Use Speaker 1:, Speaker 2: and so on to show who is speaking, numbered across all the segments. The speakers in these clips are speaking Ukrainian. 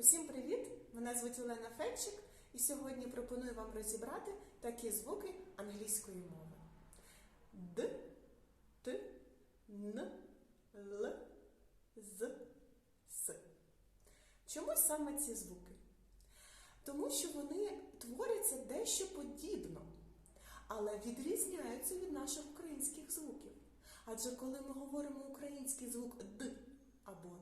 Speaker 1: Усім привіт! Мене звуть Олена Федчик, і сьогодні пропоную вам розібрати такі звуки англійської мови: Д, Т, Н, Л, З, С. Чому саме ці звуки? Тому що вони творяться дещо подібно, але відрізняються від наших українських звуків. Адже коли ми говоримо український звук Д або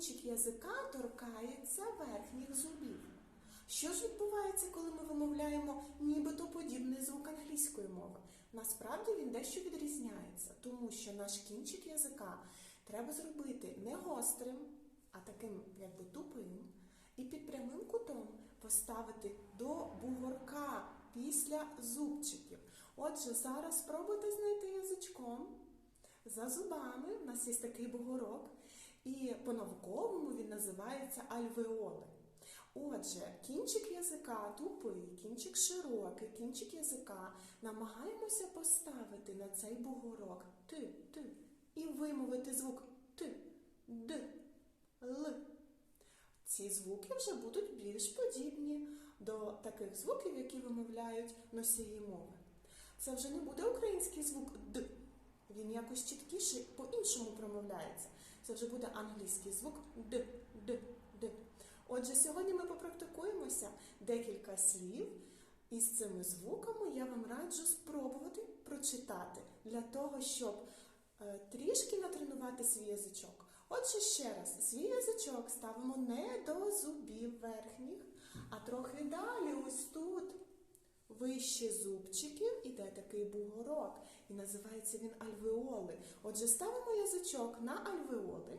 Speaker 1: кінчик язика торкається верхніх зубів. Що ж відбувається, коли ми вимовляємо нібито подібний звук англійської мови? Насправді він дещо відрізняється, тому що наш кінчик язика треба зробити не гострим, а таким якби тупим, і під прямим кутом поставити до бугорка після зубчиків. Отже, зараз спробуйте знайти язичком. За зубами в нас є такий бугорок, і по-науковому він називається альвеоли. Отже, кінчик язика тупий, кінчик широкий, кінчик язика намагаємося поставити на цей бугорок ти, ти і вимовити звук т, д, л. Ці звуки вже будуть більш подібні до таких звуків, які вимовляють носії мови. Це вже не буде український звук Д. Він якось чіткіше по-іншому промовляється. Це вже буде англійський звук Д, Д, Д. Отже, сьогодні ми попрактикуємося декілька слів. І з цими звуками я вам раджу спробувати прочитати для того, щоб е, трішки натренувати свій язичок. Отже, ще раз, свій язичок ставимо не до зубів верхніх, а трохи далі, ось тут. Вище зубчиків іде такий бугорок, і називається він альвеоли. Отже, ставимо язичок на альвеоли.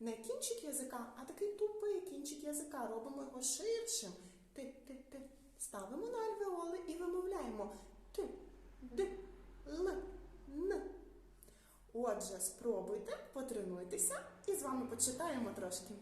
Speaker 1: Не кінчик язика, а такий тупий кінчик язика. Робимо його ширшим. Ти, ти, ти. Ставимо на альвеоли і вимовляємо ти, д, л, н. Отже, спробуйте, потренуйтеся і з вами почитаємо трошки.